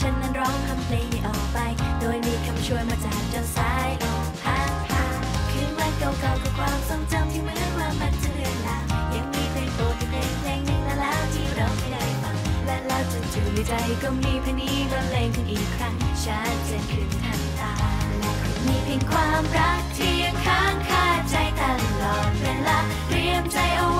ฉันนั้นร้องคำเพลงนี้ออกไป โดยมีคำช่วยมาจากเจ้าสายลมพัดพาคืนวันเก่าๆกับความทรงจำที่เหมือนว่ามันจะเลือนลางยังมีเพลงโปรดอยู่เพลงเพลงหนึ่งและแล้วที่เราไม่ได้ฟัง และแล้วจู่ๆในใจก็มีเพลงนี้บรรเลงขึ้นอีกครั้งชัดเจนขึ้นทันตา และคงมีเพียงความรักที่ยังค้างคาใจตลอดเวลาเตรียมใจเอาไว้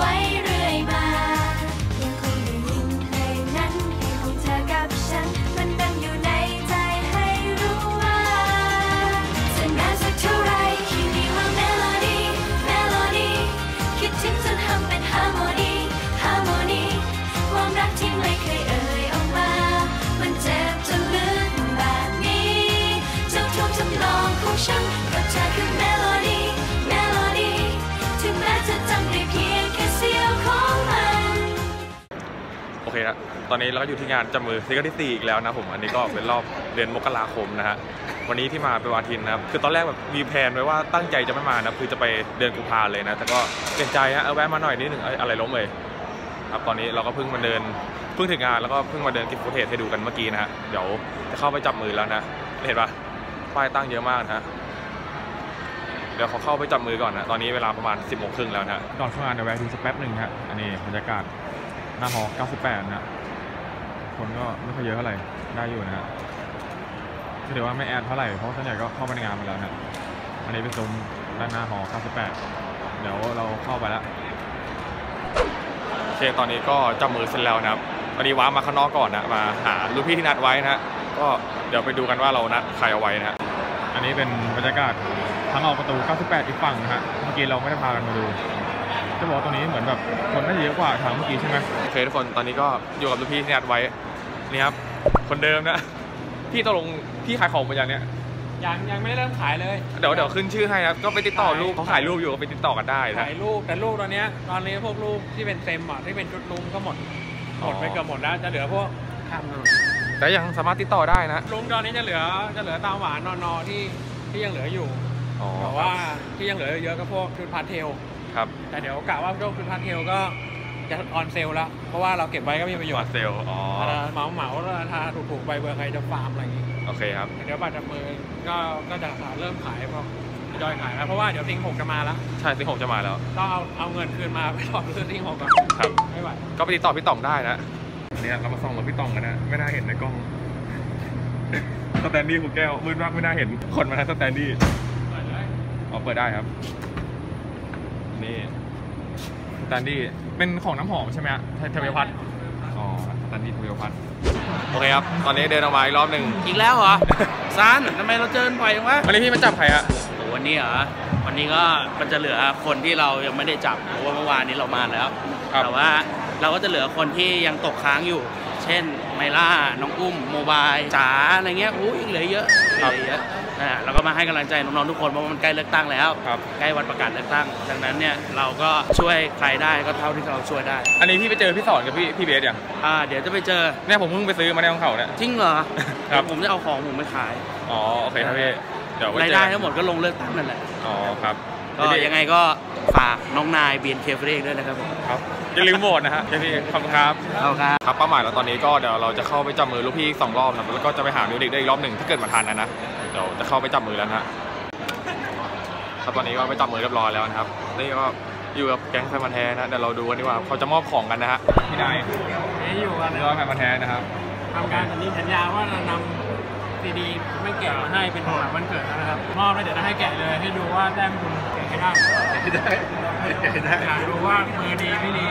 โอเคนะตอนนี้เราก็อยู่ที่งานจับมือซิงเกิลที่สี่อีกแล้วนะผมอันนี้ก็เป็นรอบเดือนมกราคมนะฮะวันนี้ที่มาเป็นวันอาทิตย์นะครับคือตอนแรกแบบมีแผนไว้ว่าตั้งใจจะไม่มานะคือจะไปเดือนกุมภาเลยนะแต่ก็เปลี่ยนใจฮะเอาแวะมาหน่อยนิดหนึ่งอะไรล้มเลยครับตอนนี้เราก็เพิ่งมาเดินเพิ่งถึงงานแล้วก็เพิ่งมาเดินกิฟฟุตเทจให้ดูกันเมื่อกี้นะฮะเดี๋ยวจะเข้าไปจับมือแล้วนะเห็นปะป้ายตั้งเยอะมากนะฮะเดี๋ยวเขาเข้าไปจับมือก่อนนะตอนนี้เวลาประมาณ 10บโมงครึ่งแล้วนะก่อนเข้างานเดี๋ยวแวะดูสักแป๊บหนึ่งฮะอันนี้บรรยากาศ หน้าหอ98นะคนก็ไม่ค่อยเยอะเท่าไหร่ ได้อยู่นะฮะถือว่าไม่แอดเท่าไหร่ เพราะส่วนใหญ่ก็เข้ามาในงานมาแล้วนะอันนี้เป็นซุ้มด้านหน้าหอ98 เดี๋ยวเราเข้าไปแล้วโอเคตอนนี้ก็จับมือเสร็จแล้วนะครับตอนนี้ว้ามาข้างนอกก่อนนะมาหาลูกพี่ที่นัดไว้นะฮะ ก็เดี๋ยวไปดูกันว่าเรานัดใครเอาไว้นะฮะ อันนี้เป็นบรรยากาศทางออกประตู 98 อีกฝั่งนะฮะ เมื่อกี้เราไม่ได้พากันมาดู จะบอกว่าตรงนี้เหมือนแบบคนน่าจะเยอะกว่าทางเมื่อกี้ใช่ไหมโอเคทุกคนตอนนี้ก็อยู่กับลูกพี่ที่นัดไว้นี่ครับคนเดิมนะพี่ตกลงพี่ขายของมาอย่างเนี้ยยังยังไม่ได้เริ่มขายเลยเดี๋ยวเดี๋ยวขึ้นชื่อให้นะครับก็ไปติดต่อลูกเขาถ่ายรูปอยู่ก็ไปติดต่อกันได้นะขายรูปแต่รูปตอนเนี้ยตอนนี้พวกรูปที่เป็นเต็มอะที่เป็นชุดลุงก็หมดหมดไปเกือบหมดแล้วจะเหลือพวกทำแต่ยังสามารถติดต่อได้นะลุงตอนนี้จะเหลือจะเหลือตาหวานนอนอที่ที่ยังเหลืออยู่อ๋อแต่ว่าที่ยังเหลือเยอะก็พวกชุดพาสเทล ครับแต่เดี๋ยวกะว่าพวกชุดพาสเทลก็จะออนเซลแล้ว เพราะว่าเราเก็บไว้ก็ไม่มีประโยยชอดน์เซลล์อ๋อเหมาเหมาๆราคาถูกๆไปเบอร์ใครจะฟาร์มอะไรอย่างงี้โอเคครับเดี๋ยวบัตรจับมือก็ก็จะเริ่มขายพวกทยอยขายแล้วเพราะว่าเดี๋ยวทิงหกจะมาแล้วใช่สิผมจะมาแล้วต้องเอาเอาเงินคืนมาไปถอดซื้อทิงหกก่อนครับไม่ไหวก็ไปติดต่อพี่ต่องได้นะเนี่ยเรามาส่องกับพี่ต่องกันนะไม่น่าเห็นในกล้องสแตนดี้คุณแก้วมืดมากไม่น่าเห็นคนมาทั้งสแตนดี้เปิดเลยอ๋อเปิดได้ครับ นี่สแตนดี้เป็นของน้ำหอมใช่ไหมฮะเทเวพัทอ๋อสแตนดี้เทเวพัทโอเคครับ ตอนนี้เดินออกมาอีกรอบหนึ่งอีกแล้วเหรอ ซานทำไมเราเจอกันบ่อยจังวะวันนี้พี่มาจับใครฮะโอ้วันนี้เหรอ วันนี้ก็มันจะเหลือคนที่เรายังไม่ได้จับเพราะว่าเมื่อวานนี้เรามาแล้วครับแต่ว่าเราก็จะเหลือคนที่ยังตกค้างอยู่ เช่นไมล่า น้องอุ้ม โมบายจ๋าอะไรเงี้ยอู้ยเหลือเยอะเหลือเยอะ อ่าเราก็มาให้กำลังใจน้องๆทุกคนเพราะว่ามันใกล้เลือกตั้งแล้วครับ ใกล้วันประกาศเลือกตั้งดังนั้นเนี่ยเราก็ช่วยใครได้ก็เท่าที่เราช่วยได้อันนี้พี่ไปเจอพี่สอนกับพี่พี่เบสอย่างอ่าเดี๋ยวจะไปเจอเนี่ยผมเพิ่งไปซื้อมาในของเขาเนี่ย จริงเหรอครับเดี๋ยวผมจะเอาของผมไปขายอ๋อโอเคครับพี่เดี๋ยวไว้รายเจอได้กันทั้งหมดก็ลงเลือกตั้งนั่นแหละอ๋อครับก็ยังไงก็ฝากน้องนายเบียนเคฟเรกด้วยนะครับผม ครับ อย่าลืมโหวตนะฮะเดี๋ยวพี่ขอบคุณครับเอาครับครับเป้าหมายเราตอนนี้ก็เดี๋ยวเราจะเข้าไปจับมือลูกพี่อีกสองรอบนะแล้วก็จะไปหามิวดิกได้อีกรอบหนึ่งถ้าเกิดมาทันนะนะเดี๋ยวจะเข้าไปจับมือแล้วนะฮะครับตอนนี้ก็ไปจับมือเรียบร้อยแล้วนะครับนี่ก็อยู่กับแก๊งแฟนมันธุ์แท้นะเดี๋ยวเราดูกันดีกว่าเขาจะมอบของกันนะฮะพี่นายนี่อยู่กันเรือแฟนมันธุ์แท้นะครับทำการสัญญสัญญาว่าจะนำซีดีไม่แกะมาให้เป็นของขวัญวันเกิดนะครับมอบแล้วเดี๋ยวจะให้แกะเลยให้ดูว่าแต้มคุณแกะให้ได้ได้ได้ อยากดูว่ามือดีไม่ดี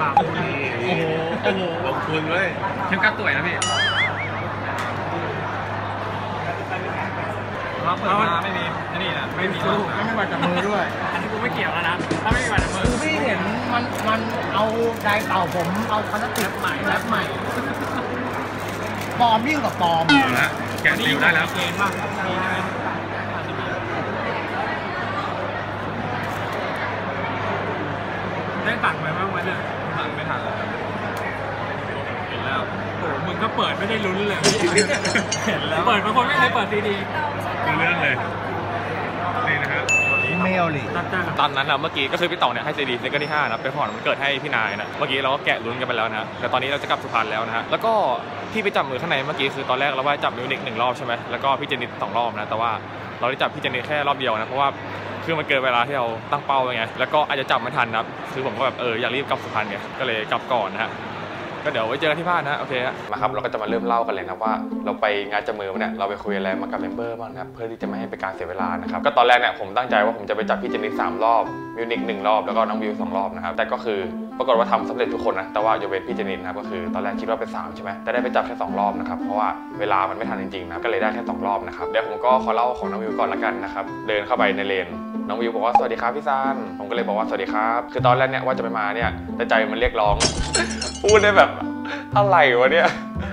ปากคุณดีโอ้โหโอ้โหขอบคุณเลยเข้มกัดสวยนะพี่เราเปิดมาไม่มีนี่นะไม่มีสู้ไม่มีบัตรจับมือด้วย อันนี้กูไม่เกี่ยวแล้วนะถ้าไม่มีบัตรจับมือพี่เห็นมันมันเอาไดร์เก่าผมเอาพลาสติกใหม่แรปใหม่ปลอมยิ่งกว่าปลอมเอาละแกะซิลได้แล้วเกมบ้างมีใช่ไห ได้ตังค์ไปบ้างไหมเนี่ยทันไม่ทันแล้วเห็นแล้วโอ้โหมึงก็เปิดไม่ได้ลุ้นเลย เห็นแล้ว เปิดบางคนไม่เคยเปิดซีดีคือเรื่องเลยนี่นะฮะครับไม่เอาเลยรับจ้างครับตอนนั้นนะเมื่อกี้ก็คือพี่ต่องเนี่ยให้ซีดีซิงเกิลที่5นะเป็นของมันเกิดให้พี่นายนะเมื่อกี้เราก็แกะลุ้นกันไปแล้วนะแต่ตอนนี้เราจะกลับสุพรรณแล้วนะฮะแล้วก็ที่ไปจับมือข้างในเมื่อกี้คือตอนแรกเราว่าจับมิวนิกหนึ่งรอบใช่ไหมแล้วก็พี่เจนิตสองรอบนะแต่ว่าเราได้จับพี่เจนิตแค่รอบเดียวนะเพราะว่า คือมันเกินเวลาที่เราตั้งเป้าไงแล้วก็อาจจะจับไม่ทันนะครับคือผมก็แบบเอออยากรีบกลับสุพรรณไงก็เลยกลับก่อนนะฮะก็เดี๋ยวไว้เจอกันที่บ้านนะโอเคมาครับเราก็จะมาเริ่มเล่ากันเลยนะว่า เราไปงานจมือมเนี่ยเราไปคุยอะไรมากับเมมเบอร์บ้างนะครับเพื่อที่จะไม่ให้เป็นการเสียเวลานะครับก็ตอนแรกเนี่ยผมตั้งใจว่าผมจะไปจับพี่เจนนิสสามรอบมิวนิกหนึ่งรอบแล้วก็น้องวิวสองรอบนะครับแต่ก็คือปรากฏว่าทำสำเร็จทุกคนนะแต่ว่ายกเว้นพี่เจนนิสนะครับก็คือตอนแรกคิดว่าเป็นสามใช่ไหมแต่ได้ไปจับแค่สองรอบนะครับเพราะว่าเวลามันไม่ทันจริงๆนะก็เลยได้แค่สองรอบนะครับเดี๋ยวผมก็ขอเล่าของน้องวิวก่อนละกันนะครับเดินเข้าไปในเลน น้องวิวบอกว่าสวัสดีครับพี่ซานผมก็เลยบอกว่าสวัสดีครับ คือตอนแรกเนี่ยว่าจะไปมาเนี่ยแต่ใจมันเรียกร้อง พูดได้แบบอะไรวะเนี่ย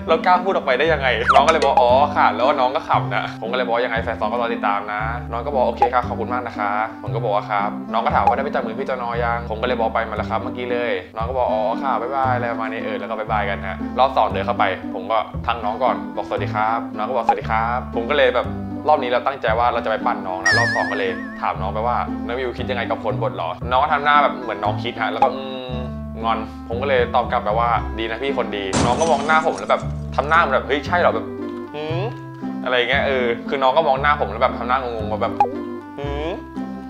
เรากล้าพูดออกไปได้ยังไง น้องก็เลยบอกอ๋อค่ะ แล้วน้องก็ขำนะผมก็เลยบอกยังไงแฟนซองก็รอติดตามนะ น้องก็บอกโอเคครับขอบคุณมากนะคะ ผมก็บอกว่าครับ น้องก็ถามว่าได้ไปจับมือพี่จอนอยัง ผมก็เลยบอกไปมาแล้วครับเมื่อกี้เลย น้องก็บอกอ๋อค่ะบ๊ายบายอะไรประมาณนี้เออแล้วก็บ๊ายบายกันฮะรอบสองเดินเข้าไป ผมก็ทักน้องก่อนบอกสวัสดีครับ น้องก็บอกสวัสดีครับ ผมก็เลยแบบ รอบนี้เราตั้งใจว่าเราจะไปปั่นน้องนะรอบสองก็เลยถามน้องไปว่าน้องวิวคิดยังไงกับผลบทหรอ น้องก็ทำหน้าแบบเหมือนน้องคิดฮะแล้วก็งอน ผมก็เลยตอบกลับไปว่าดีนะพี่คนดี น้องก็มองหน้าผมแล้วแบบทำหน้ามือนแบบเฮ้ยใช่เหรอแบบหืมอะไรเงี้ยเออคือน้องก็มองหน้าผมแล้วแบบทำหน้างงๆมาแบบหืม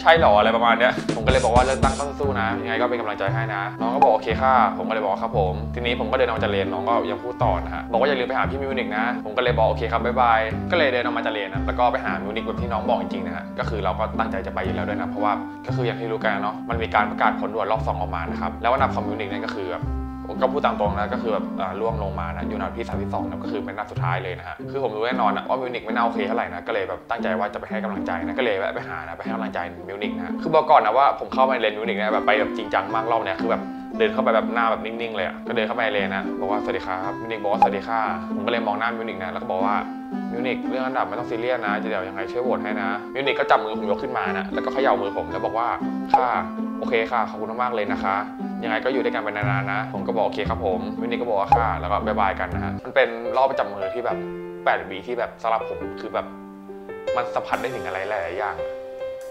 ใช่หรออะไรประมาณเนี้ยผมก็เลยบอกว่าเลิกตั้งต้องสู้นะยังไงก็เป็นกำลังใจให้นะน้องก็บอกโอเคค่ะผมก็เลยบอกครับผมทีนี้ผมก็เดินออกมาจากเลนน้องก็ยังพูดต่อนะฮะบอกว่าอย่าลืมไปหาพี่มิวนิกนะผมก็เลยบอกโอเคครับบ๊ายบายก็เลยเดินออกมาจากเลนนะแล้วก็ไปหามิวนิกแบบที่น้องบอกจริงๆนะฮะก็คือเราก็ตั้งใจจะไปอยู่แล้วด้วยนะเพราะว่าก็คืออย่างที่รู้กันเนาะมันมีการประกาศผลด่วนรอบสองออกมานะครับแล้ววันนับของมิวนิกเนี่ยก็คือแบบ ผมก็พูดตามตรงนะก็คือแบบอ่าล่วงลงมานะอยู่นัดที่32นะก็คือเป็นนัดสุดท้ายเลยนะฮะคือผมรู้แน่นอนนะว่ามิวนิกไม่น่าโอเคเท่าไหร่นะก็เลยแบบตั้งใจว่าจะไปให้กำลังใจนะก็เลยแวะไปหานะไปให้กำลังใจมิวนิกนะคือบอกก่อนนะว่าผมเข้าไปเลนมิวนิกนะแบบไปแบบจริงจังมากรอบเนี้ยคือแบบเดินเข้าไปแบบหน้าแบบนิ่งๆเลยอะก็เดินเข้าไปเลนนะบอกว่าสวัสดีครับมิวนิกบอกว่าสวัสดีค่ะผมก็เลยมองหน้ามิวนิกนะแล้วก็บอกว่ามิวนิกเรื่องอันดับไม่ต้องซีเรียสนะจะเดี๋ยวยังไงช่วยโหวตให้นะมิวนิกก็จับมือผมยกขึ้นมานะแล้วก็เขย่ามือผมแล้วบอกว่าค่ะโอเคค่ะขอบคุณมากๆเลยนะคะ ยังไงก็อยู่ด้วยกันไปนานๆนะ ผมก็บอกโอเคครับผมวินนี่ก็บอกว่าค่ะ แล้วก็บายบายกันนะฮะ มันเป็นรอบประจำมือที่แบบ8วีที่แบบสำหรับผมคือแบบมันสัมผัสได้ถึงอะไรหลายๆอย่าง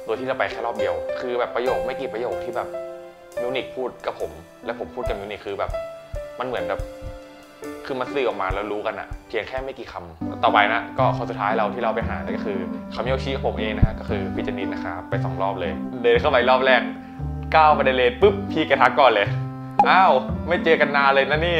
โดยที่เราไปแค่รอบเดียว คือแบบประโยคไม่กี่ประโยคที่แบบมิวนิกพูดกับผม และผมพูดกับมิวนิกคือแบบ มันเหมือนแบบ คือมันสื่อออกมาแล้วรู้กันอะเพียงแค่ไม่กี่คำต่อไปนะ ก็คนสุดท้ายเราที่เราไปหาก็คือคามิโอชิของผมเองนะฮะก็คือพิจนินนะครับไปสองรอบเลยเดินเข้าไปรอบแรก ก้าวไปในเลนปุ๊บพี่แกทักก่อนเลย อ้าว ไม่เจอกันนานเลยนะนี่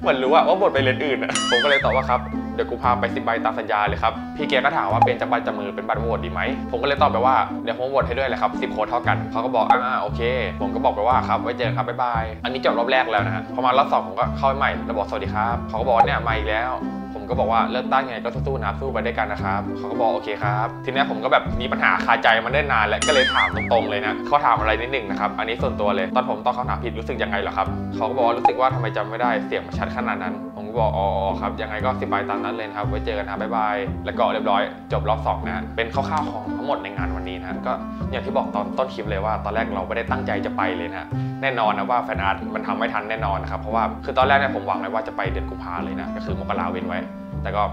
เหมือนรู้ว่าบทไปเลนอื่นอะผมก็เลยตอบว่าครับ เดี๋ยวกูพาไปสิบใบตามสัญญาเลยครับ พี่แกก็ถามว่าเป็นจับบัตรจมือเป็นบัตรโหวตดีไหม ผมก็เลยตอบไปว่าเดี๋ยวผมโหวตให้ด้วยเลยครับสิบคนเท่ากันเขาก็บอกอ่าโอเค ผมก็บอกไปว่าครับไว้เจอกันครับบ๊ายบายอันนี้จบรอบแรกแล้วนะฮะพอมารอบสองผมก็เข้าไปใหม่แล้วบอกสวัสดีครับเขาก็บอกเนี่ยมาอีกแล้วผมก็บอกว่าเลิกตั้งยังไงก็สู้ๆนะสู้ไปด้วยกันนะครับเขาก็บอกโอเคครับ ทีนี้ผมก็แบบมีปัญหาคาใจมันได้นานแล้วก็เลยถามตรงๆเลยนะเขาถามอะไรนิดหนึ่งนะครับอันนี้ส่วนตัวเลยตอนผมตอบคำถามผิดรู้สึกยังไงเหรอครับเขาก็บอกรู้สึกว่าทำไมจำไม่ได้เสียงมันชัดขนาดนั้น ผมก็บอกอ๋ออ๋อครับยังไงก็สิบใบตามนั้นเลยนะครับไว้เจอกันนะบ๊ายบายแล้วก็เรียบร้อย จบรอบสองนะเป็นคร่าวๆของทั้งหมดในงานวันนี้นะก็อย่างที่บอกตอนต้นคลิปเลยว่าตอนแรกเราไม่ได้ตั้งใจจะไปเลยนะแน่นอนนะว่าแฟนอาร์ตมันทำไม่ทันแน่นอนนะครับเพราะว่าคือตอนแรกเนี่ยผมหวังเลยว่าจะไปเดือนกุมภาเลยนะก็คือมกราเว้นไว้ แต่ก็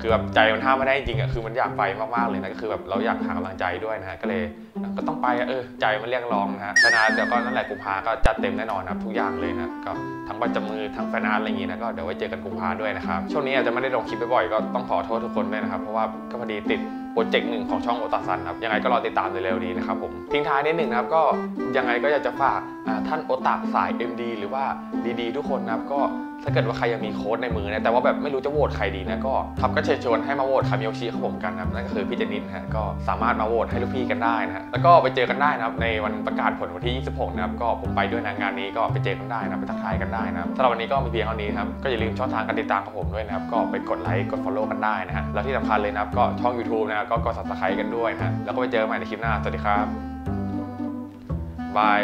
คือแบบใจมันห้ามไม่ได้จริงอะคือมันอยากไปมากๆเลยนะก็คือแบบเราอยากหากำลังใจด้วยนะฮะก็เลยก็ต้องไปอะเออใจมันเรียกร้องนะฮะแฟนอาร์ตเดี๋ยวก็นั่นแหละกุมภาก็จัดเต็มแน่นอนนะครับทุกอย่างเลยนะก็ทั้งบัตรจมือทั้งแฟนอาร์ตอะไรอย่างงี้นะก็เดี๋ยวไว้เจอกันกุมภาด้วยนะครับช่วงนี้อาจจะไม่ได้ลงคลิปบ่อยๆก็ต้องขอโทษทุกคนด้วยนะครับเพราะว่าก็พอดีติดโปรเจกต์หนึ่งของช่องโอตาซันครับยังไงก็รอติดตามเร็วๆนี้นะครับผมทิ้งท้ายนิดหนึ่งนะครับก็ยังไงก็อยากจะฝากท่านโอตาสาย MD หรือว่าดีๆทุกคนนะครับก็ ถ้าเกิดว่าใครยังมีโค้ดในมือนะ แต่ว่าแบบไม่รู้จะโหวตใครดีนะ ก็ครับก็เชิญชวนให้มาโหวตคามิโอชิของผมกันนะนั่นก็คือพี่เจนินนะฮะ ก็สามารถมาโหวตให้ลูกพี่กันได้นะ แล้วก็ไปเจอกันได้นะครับ ในวันประกาศผลวันที่ 26 นะครับ ก็ผมไปด้วยนะงานนี้ก็ไปเจอกันได้นะ ไปทักทายกันได้นะสำหรับวันนี้ก็มีเพียงเท่านี้ครับ ก็อย่าลืมช่องทางการติดตามของผมด้วยนะครับ ก็ไปกดไลค์ กด follow กันได้นะฮะ แล้วที่สำคัญเลยนะครับ ก็ช่อง YouTube นะครับ ก็กด subscribe กันด้วยนะแล้วก็ไปเจอกันใหม่ในคลิปหน้า สวัสดีครับบาย